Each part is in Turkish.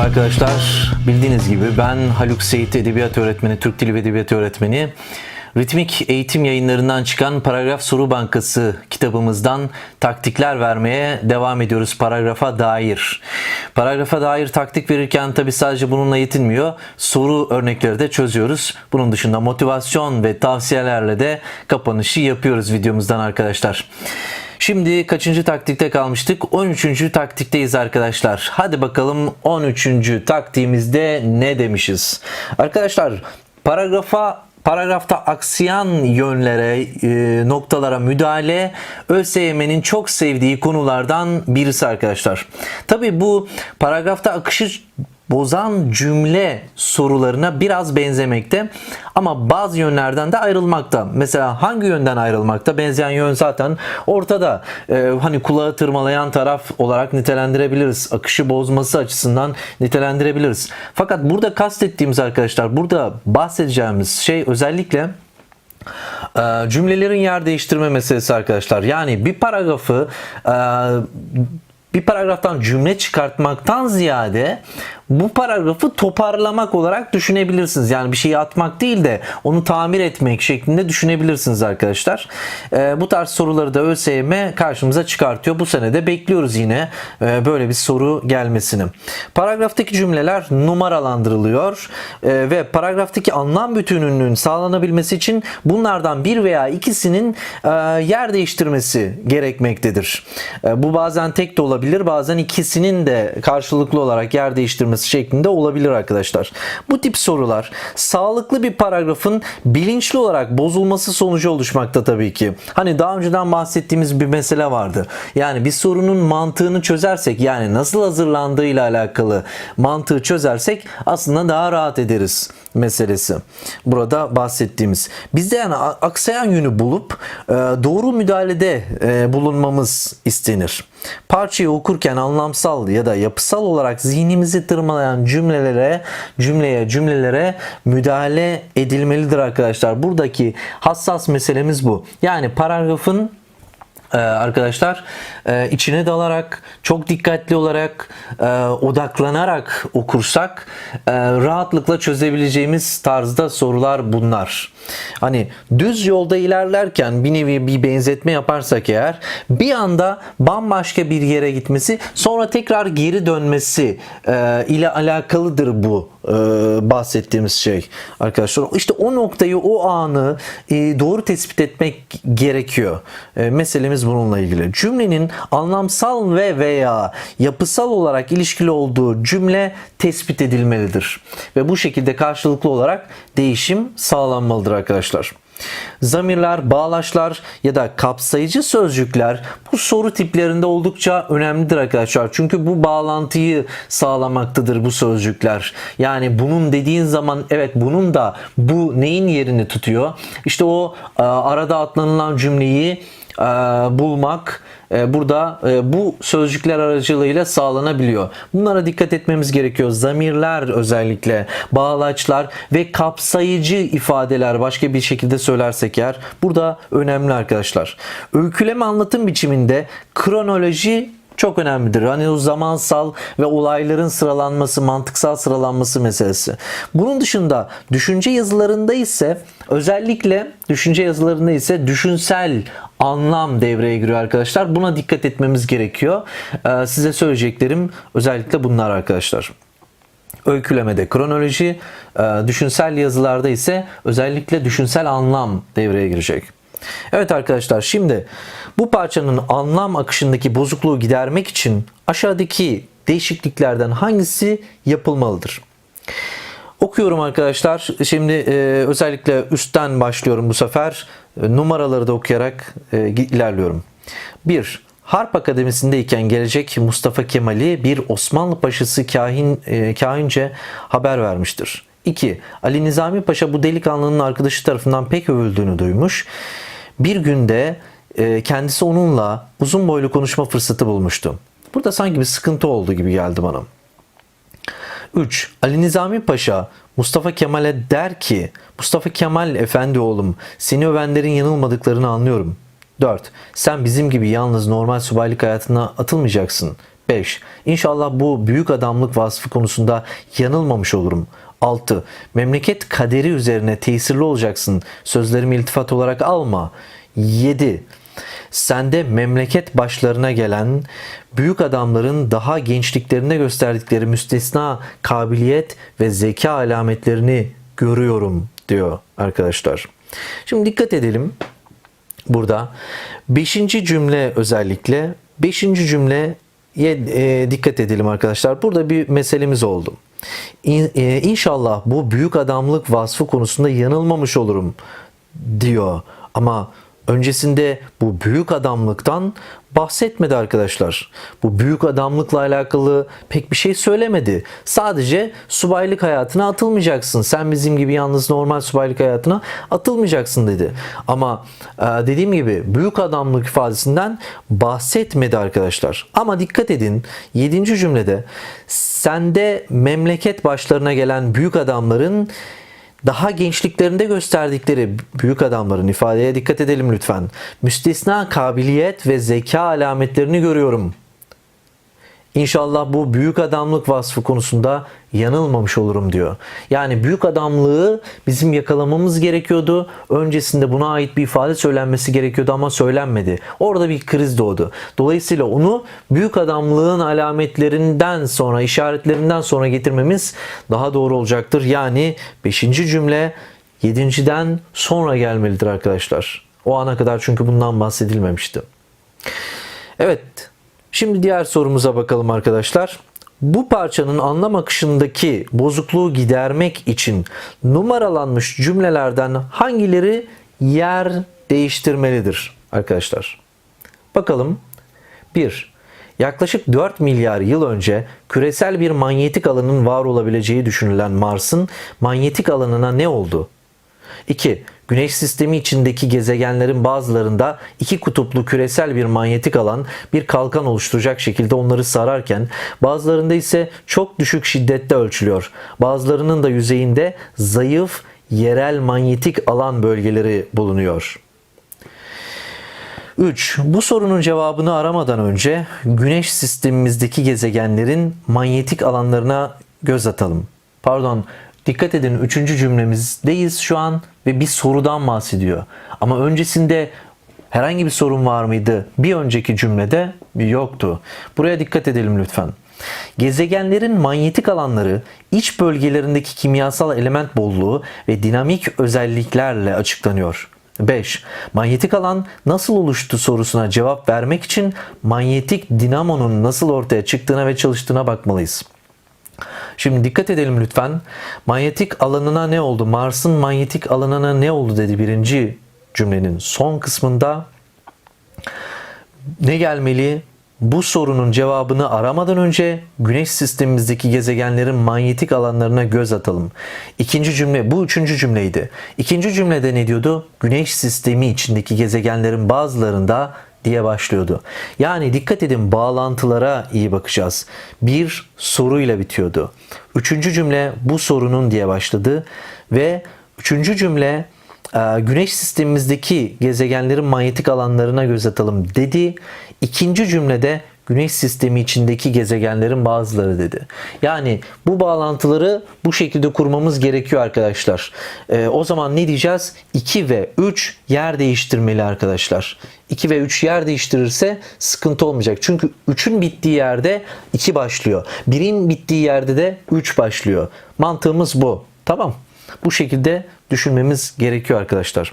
Merhaba arkadaşlar. Bildiğiniz gibi ben Haluk Seyit Edebiyat Öğretmeni, Türk Dili ve Edebiyatı Öğretmeni. Ritmik eğitim yayınlarından çıkan Paragraf Soru Bankası kitabımızdan taktikler vermeye devam ediyoruz paragrafa dair. Paragrafa dair taktik verirken tabi sadece bununla yetinmiyor. Soru örnekleri de çözüyoruz. Bunun dışında motivasyon ve tavsiyelerle de kapanışı yapıyoruz videomuzdan arkadaşlar. Şimdi kaçıncı taktikte kalmıştık? 13. taktikteyiz arkadaşlar. Hadi bakalım 13. taktiğimizde ne demişiz? Arkadaşlar paragrafa paragrafta aksayan yönlere, e, noktalara müdahale ÖSYM'nin çok sevdiği konulardan birisi arkadaşlar. Tabi bu paragrafta akışı bozan cümle sorularına biraz benzemekte ama bazı yönlerden de ayrılmakta. Mesela hangi yönden ayrılmakta? Benzeyen yön zaten ortada. Ee, hani kulağı tırmalayan taraf olarak nitelendirebiliriz. Akışı bozması açısından nitelendirebiliriz. Fakat burada kastettiğimiz arkadaşlar, burada bahsedeceğimiz şey özellikle e, cümlelerin yer değiştirme meselesi arkadaşlar. Yani bir paragrafı e, bir paragraftan cümle çıkartmaktan ziyade bu paragrafı toparlamak olarak düşünebilirsiniz. Yani bir şeyi atmak değil de onu tamir etmek şeklinde düşünebilirsiniz arkadaşlar. Ee, bu tarz soruları da ÖSYM karşımıza çıkartıyor. Bu sene de bekliyoruz yine e, böyle bir soru gelmesini. Paragraftaki cümleler numaralandırılıyor e, ve paragraftaki anlam bütünlüğünün sağlanabilmesi için bunlardan bir veya ikisinin e, yer değiştirmesi gerekmektedir. E, bu bazen tek de olabilir, bazen ikisinin de karşılıklı olarak yer değiştirmesi şeklinde olabilir arkadaşlar. Bu tip sorular sağlıklı bir paragrafın bilinçli olarak bozulması sonucu oluşmakta tabii ki. Hani daha önceden bahsettiğimiz bir mesele vardı. Yani bir sorunun mantığını çözersek yani nasıl hazırlandığıyla alakalı mantığı çözersek aslında daha rahat ederiz meselesi. Burada bahsettiğimiz. Bizde yani aksayan yönü bulup e, doğru müdahalede e, bulunmamız istenir. Parçayı okurken anlamsal ya da yapısal olarak zihnimizi tırmalayan cümlelere, cümleye, cümlelere müdahale edilmelidir arkadaşlar. Buradaki hassas meselemiz bu. Yani paragrafın ee, arkadaşlar e, içine dalarak çok dikkatli olarak e, odaklanarak okursak e, rahatlıkla çözebileceğimiz tarzda sorular bunlar. Hani düz yolda ilerlerken bir nevi bir benzetme yaparsak eğer bir anda bambaşka bir yere gitmesi sonra tekrar geri dönmesi ile alakalıdır bu bahsettiğimiz şey arkadaşlar. İşte o noktayı o anı doğru tespit etmek gerekiyor. Meselemiz bununla ilgili. Cümlenin anlamsal ve veya yapısal olarak ilişkili olduğu cümle tespit edilmelidir. Ve bu şekilde karşılıklı olarak değişim sağlanmalıdır arkadaşlar. Zamirler, bağlaçlar ya da kapsayıcı sözcükler bu soru tiplerinde oldukça önemlidir arkadaşlar. Çünkü bu bağlantıyı sağlamaktadır bu sözcükler. Yani bunun dediğin zaman evet bunun da bu neyin yerini tutuyor? İşte o arada atlanılan cümleyi e, bulmak e, burada e, bu sözcükler aracılığıyla sağlanabiliyor. Bunlara dikkat etmemiz gerekiyor. Zamirler özellikle, bağlaçlar ve kapsayıcı ifadeler başka bir şekilde söylersek eğer burada önemli arkadaşlar. Öyküleme anlatım biçiminde kronoloji çok önemlidir. Hani o zamansal ve olayların sıralanması, mantıksal sıralanması meselesi. Bunun dışında düşünce yazılarında ise özellikle düşünce yazılarında ise düşünsel anlam devreye giriyor arkadaşlar. Buna dikkat etmemiz gerekiyor. Ee, size söyleyeceklerim özellikle bunlar arkadaşlar. Öykülemede kronoloji, e, düşünsel yazılarda ise özellikle düşünsel anlam devreye girecek. Evet arkadaşlar şimdi bu parçanın anlam akışındaki bozukluğu gidermek için aşağıdaki değişikliklerden hangisi yapılmalıdır? Okuyorum arkadaşlar. Şimdi e, özellikle üstten başlıyorum bu sefer. E, numaraları da okuyarak e, ilerliyorum. 1. Harp Akademisi'ndeyken gelecek Mustafa Kemal'i bir Osmanlı Paşası kahin, e, kahince haber vermiştir. 2. Ali Nizami Paşa bu delikanlının arkadaşı tarafından pek övüldüğünü duymuş. Bir günde e, kendisi onunla uzun boylu konuşma fırsatı bulmuştu. Burada sanki bir sıkıntı oldu gibi geldi bana. 3. Ali Nizami Paşa Mustafa Kemal'e der ki Mustafa Kemal efendi oğlum seni övenlerin yanılmadıklarını anlıyorum. 4. Sen bizim gibi yalnız normal subaylık hayatına atılmayacaksın. 5. İnşallah bu büyük adamlık vasfı konusunda yanılmamış olurum. 6. Memleket kaderi üzerine tesirli olacaksın. Sözlerimi iltifat olarak alma. 7. Sende memleket başlarına gelen büyük adamların daha gençliklerinde gösterdikleri müstesna kabiliyet ve zeka alametlerini görüyorum diyor arkadaşlar. Şimdi dikkat edelim burada. Beşinci cümle özellikle. Beşinci cümleye e, dikkat edelim arkadaşlar. Burada bir meselemiz oldu. E, inşallah bu büyük adamlık vasfı konusunda yanılmamış olurum diyor. Ama öncesinde bu büyük adamlıktan bahsetmedi arkadaşlar. Bu büyük adamlıkla alakalı pek bir şey söylemedi. Sadece subaylık hayatına atılmayacaksın. Sen bizim gibi yalnız normal subaylık hayatına atılmayacaksın dedi. Ama e, dediğim gibi büyük adamlık ifadesinden bahsetmedi arkadaşlar. Ama dikkat edin 7. cümlede sende memleket başlarına gelen büyük adamların daha gençliklerinde gösterdikleri büyük adamların ifadeye dikkat edelim lütfen. Müstesna kabiliyet ve zeka alametlerini görüyorum. İnşallah bu büyük adamlık vasfı konusunda yanılmamış olurum diyor. Yani büyük adamlığı bizim yakalamamız gerekiyordu. Öncesinde buna ait bir ifade söylenmesi gerekiyordu ama söylenmedi. Orada bir kriz doğdu. Dolayısıyla onu büyük adamlığın alametlerinden sonra, işaretlerinden sonra getirmemiz daha doğru olacaktır. Yani 5. cümle 7.den sonra gelmelidir arkadaşlar. O ana kadar çünkü bundan bahsedilmemişti. Evet, Şimdi diğer sorumuza bakalım arkadaşlar. Bu parçanın anlam akışındaki bozukluğu gidermek için numaralanmış cümlelerden hangileri yer değiştirmelidir arkadaşlar? Bakalım. 1. Yaklaşık 4 milyar yıl önce küresel bir manyetik alanın var olabileceği düşünülen Mars'ın manyetik alanına ne oldu? 2. Güneş sistemi içindeki gezegenlerin bazılarında iki kutuplu küresel bir manyetik alan bir kalkan oluşturacak şekilde onları sararken bazılarında ise çok düşük şiddette ölçülüyor. Bazılarının da yüzeyinde zayıf yerel manyetik alan bölgeleri bulunuyor. 3. Bu sorunun cevabını aramadan önce Güneş sistemimizdeki gezegenlerin manyetik alanlarına göz atalım. Pardon, Dikkat edin üçüncü cümlemizdeyiz şu an ve bir sorudan bahsediyor. Ama öncesinde herhangi bir sorun var mıydı? Bir önceki cümlede yoktu. Buraya dikkat edelim lütfen. Gezegenlerin manyetik alanları iç bölgelerindeki kimyasal element bolluğu ve dinamik özelliklerle açıklanıyor. 5. Manyetik alan nasıl oluştu sorusuna cevap vermek için manyetik dinamonun nasıl ortaya çıktığına ve çalıştığına bakmalıyız. Şimdi dikkat edelim lütfen. Manyetik alanına ne oldu? Mars'ın manyetik alanına ne oldu dedi birinci cümlenin son kısmında. Ne gelmeli? Bu sorunun cevabını aramadan önce Güneş sistemimizdeki gezegenlerin manyetik alanlarına göz atalım. İkinci cümle, bu üçüncü cümleydi. İkinci cümlede ne diyordu? Güneş sistemi içindeki gezegenlerin bazılarında diye başlıyordu. Yani dikkat edin bağlantılara iyi bakacağız. Bir soruyla bitiyordu. Üçüncü cümle bu sorunun diye başladı ve üçüncü cümle e, güneş sistemimizdeki gezegenlerin manyetik alanlarına göz atalım dedi. İkinci cümlede Güneş sistemi içindeki gezegenlerin bazıları dedi. Yani bu bağlantıları bu şekilde kurmamız gerekiyor arkadaşlar. Ee, o zaman ne diyeceğiz? 2 ve 3 yer değiştirmeli arkadaşlar. 2 ve 3 yer değiştirirse sıkıntı olmayacak. Çünkü 3'ün bittiği yerde 2 başlıyor. 1'in bittiği yerde de 3 başlıyor. Mantığımız bu. Tamam. Bu şekilde düşünmemiz gerekiyor arkadaşlar.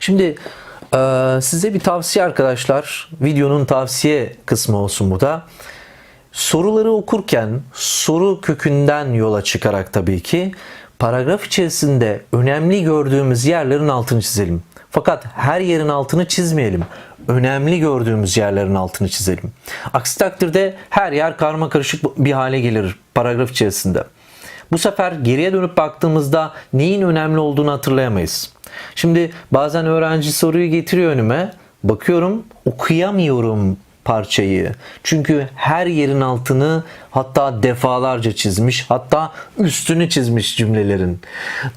Şimdi ee, size bir tavsiye arkadaşlar. Videonun tavsiye kısmı olsun bu da. Soruları okurken soru kökünden yola çıkarak tabii ki paragraf içerisinde önemli gördüğümüz yerlerin altını çizelim. Fakat her yerin altını çizmeyelim. Önemli gördüğümüz yerlerin altını çizelim. Aksi takdirde her yer karma karışık bir hale gelir paragraf içerisinde. Bu sefer geriye dönüp baktığımızda neyin önemli olduğunu hatırlayamayız. Şimdi bazen öğrenci soruyu getiriyor önüme. Bakıyorum okuyamıyorum parçayı. Çünkü her yerin altını hatta defalarca çizmiş, hatta üstünü çizmiş cümlelerin.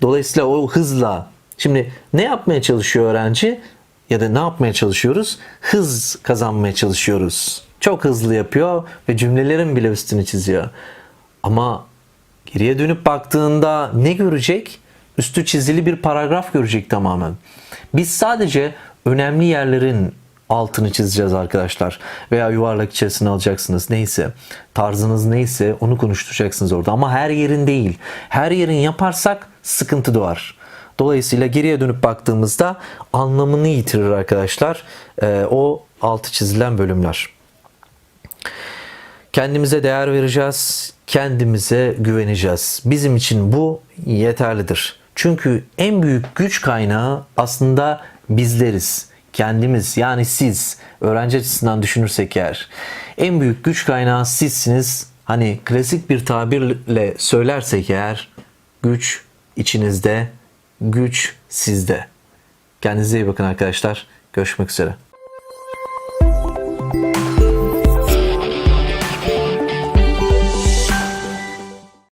Dolayısıyla o hızla şimdi ne yapmaya çalışıyor öğrenci? Ya da ne yapmaya çalışıyoruz? Hız kazanmaya çalışıyoruz. Çok hızlı yapıyor ve cümlelerin bile üstünü çiziyor. Ama geriye dönüp baktığında ne görecek? Üstü çizili bir paragraf görecek tamamen. Biz sadece önemli yerlerin altını çizeceğiz arkadaşlar. Veya yuvarlak içerisine alacaksınız. Neyse. Tarzınız neyse onu konuşturacaksınız orada. Ama her yerin değil. Her yerin yaparsak sıkıntı doğar. Dolayısıyla geriye dönüp baktığımızda anlamını yitirir arkadaşlar. Ee, o altı çizilen bölümler. Kendimize değer vereceğiz, kendimize güveneceğiz. Bizim için bu yeterlidir. Çünkü en büyük güç kaynağı aslında bizleriz. Kendimiz yani siz öğrenci açısından düşünürsek eğer en büyük güç kaynağı sizsiniz. Hani klasik bir tabirle söylersek eğer güç içinizde, güç sizde. Kendinize iyi bakın arkadaşlar. Görüşmek üzere.